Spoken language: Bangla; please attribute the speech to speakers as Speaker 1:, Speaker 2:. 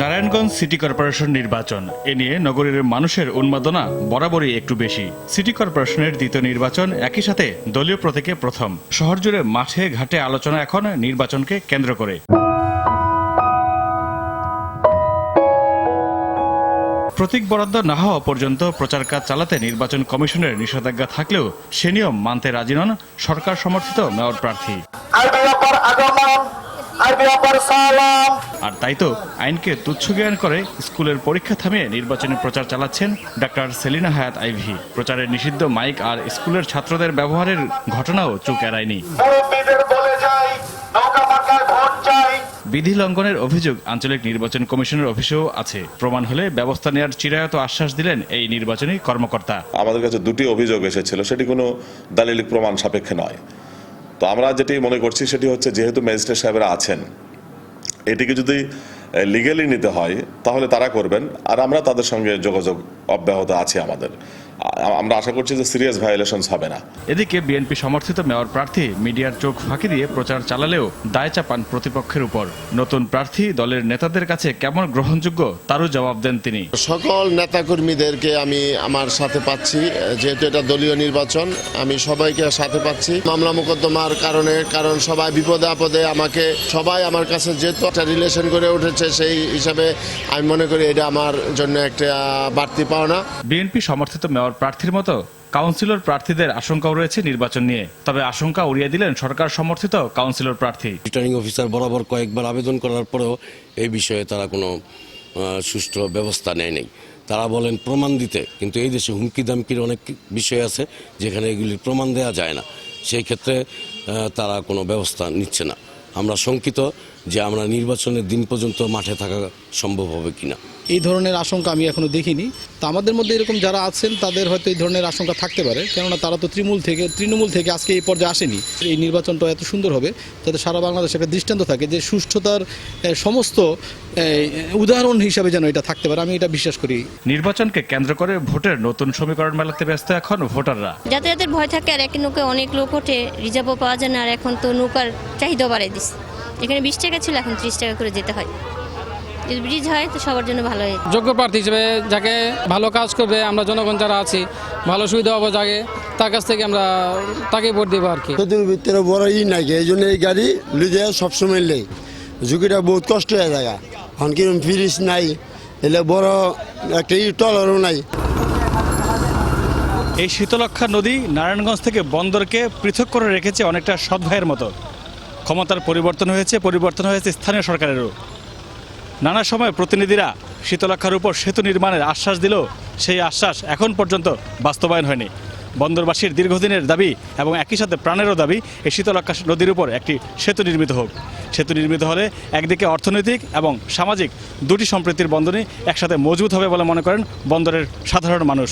Speaker 1: নারায়ণগঞ্জ সিটি কর্পোরেশন নির্বাচন। এ নিয়ে নগরীর মানুষের উন্মাদনা বরাবরই একটু বেশি। সিটি কর্পোরেশনের দ্বিতীয় নির্বাচন একই সাথে দলীয় প্রতীকে প্রথম। শহর জুড়ে মাঠে ঘাটে আলোচনা এখন নির্বাচনকে কেন্দ্র করে। প্রতীক বরাদ্দ না হওয়া পর্যন্ত প্রচার কাজ চালাতে নির্বাচন কমিশনের নিষেধাজ্ঞা থাকলেও সে নিয়ম মানতে রাজি নন সরকার সমর্থিত মেয়র প্রার্থী। আর তাই তো আইনকে তুচ্ছ জ্ঞান করে স্কুলের পরীক্ষা থামিয়ে নির্বাচনী প্রচার চালাচ্ছেন ডাক্তার সেলিনা হায়াত আইভি। প্রচারে নিষিদ্ধ মাইক আর স্কুলের ছাত্রদের ব্যবহারের ঘটনাও চোখ এড়ায়নি। বিধি লঙ্ঘনের অভিযোগ আঞ্চলিক নির্বাচন কমিশনের অফিসেও আছে। প্রমাণ হলে ব্যবস্থা নেওয়ার চিরায়ত আশ্বাস দিলেন এই নির্বাচনী কর্মকর্তা।
Speaker 2: আমাদের কাছে দুটি অভিযোগ এসেছিল সেটি কোনো দালিলিক প্রমাণ সাপেক্ষে নয়। তো আমরা যেটি মনে করছি সেটি হচ্ছে যেহেতু ম্যাজিস্ট্রেট সাহেবরা আছেন, এটিকে যদি লিগালি নিতে হয়, তাহলে তারা করবেন, আর আমরা তাদের সঙ্গে যোগাযোগ অব্যাহত আছে আমাদের। আমরা আশা করছি যে সিরিয়াস ভায়োলেশনস হবে না।
Speaker 1: এদিকে বিএনপি সমর্থিত মেয়র প্রার্থী মিডিয়ার চোখ ফাঁকি দিয়ে প্রচার চালালেও দায় চাপান প্রতিপক্ষের উপর। নতুন প্রার্থী দলের নেতাদের কাছে কেমন গ্রহণযোগ্য তারও জবাব দেন তিনি।
Speaker 3: সকল নেতাকর্মীদেরকে আমি আমার সাথে পাচ্ছি যেহেতু এটা দলীয় নির্বাচন আমি সবাইকে সাথে পাচ্ছি। মামলা মোকদ্দমার কারণে কারণ সবাই বিপদে আপদে আমাকে সবাই আমার কাছে যেহেতু একটা রিলেশন করে উঠেছে সেই হিসাবে আমি মনে করি এটা আমার জন্য একটা বাড়তি পাওনা।
Speaker 1: বিএনপি সমর্থিত মেয়র প্রার্থীর মতো? কাউন্সিলর প্রার্থীদের আশঙ্কাও রয়েছে নির্বাচন নিয়ে। তবে আশঙ্কা উড়িয়ে দিলেন সরকার সমর্থিত কাউন্সিলর প্রার্থী।
Speaker 4: রিটার্নিং অফিসার বরাবর কয়েকবার আবেদন করার পরেও এই বিষয়ে তারা কোনো সুষ্ঠু ব্যবস্থা নেয় তারা বলেন প্রমাণ দিতে, কিন্তু এই দেশে হুমকি দামকির অনেক বিষয় আছে যেখানে এগুলির প্রমাণ দেওয়া যায় না। সেই ক্ষেত্রে তারা কোনো ব্যবস্থা নিচ্ছে না। আমরা শঙ্কিত যে আমরা নির্বাচনের দিন পর্যন্ত মাঠে থাকা সম্ভব হবে কিনা।
Speaker 5: এই ধরনের আশঙ্কা আমি এখনও দেখিনি। তা আমাদের মধ্যে এরকম যারা আছেন তাদের হয়তো এই ধরনের আশঙ্কা থাকতে পারে। কেননা তারা তো তৃণমূল থেকে তৃণমূল থেকে আজকে এই পর্যায়ে আসেনি। এই নির্বাচনটা এত সুন্দর হবে যাতে সারা বাংলাদেশে একটা দৃষ্টান্ত থাকে যে সুষ্ঠুতার সমস্ত উদাহরণ হিসাবে যেন এটা থাকতে পারে। আমি এটা বিশ্বাস করি।
Speaker 1: নির্বাচনকে কেন্দ্র করে ভোটের নতুন সমীকরণ মেলাতে ব্যস্ত এখন ভোটাররা।
Speaker 6: যাতায়াতের ভয় থাকে আর একই নৌকায় অনেক লোক ওঠে রিজার্ভও পাওয়া যায় না আর এখন তো নৌকার চাহিদা বাড়াই দিচ্ছে। এখানে বিশ টাকা ছিল এখন ত্রিশ টাকা করে যেতে হয়। যদি ব্রিজ হয় তো সবার জন্য ভালো হয়
Speaker 7: যোগ্য প্রার্থী হিসেবে যাকে ভালো কাজ করবে আমরা জনগণ যারা আছি ভালো সুবিধা পাবো যাকে তার কাছ থেকে আমরা তাকে ভোট দেবো আর কি।
Speaker 8: ভিতরে বড় ই নাই এই জন্য এই গাড়ি লিজে সবসময় লেই ঝুঁকিটা বহুত কষ্ট হয়ে যায় এখন কিরম ফ্রিজ নাই এলে বড় একটা ই টলারও নাই।
Speaker 1: এই শীতলক্ষা নদী নারায়ণগঞ্জ থেকে বন্দরকে পৃথক করে রেখেছে অনেকটা সদ্ভাইয়ের মতো। ক্ষমতার পরিবর্তন হয়েছে পরিবর্তন হয়েছে স্থানীয় সরকারেরও। নানা সময় প্রতিনিধিরা শীতলক্ষার উপর সেতু নির্মাণের আশ্বাস দিলেও সেই আশ্বাস এখন পর্যন্ত বাস্তবায়ন হয়নি। বন্দরবাসীর দীর্ঘদিনের দাবি এবং একই সাথে প্রাণেরও দাবি, এই শীতলক্ষা নদীর উপর একটি সেতু নির্মিত হোক। সেতু নির্মিত হলে একদিকে অর্থনৈতিক এবং সামাজিক দুটি সম্প্রীতির বন্ধনই একসাথে মজবুত হবে বলে মনে করেন বন্দরের সাধারণ মানুষ।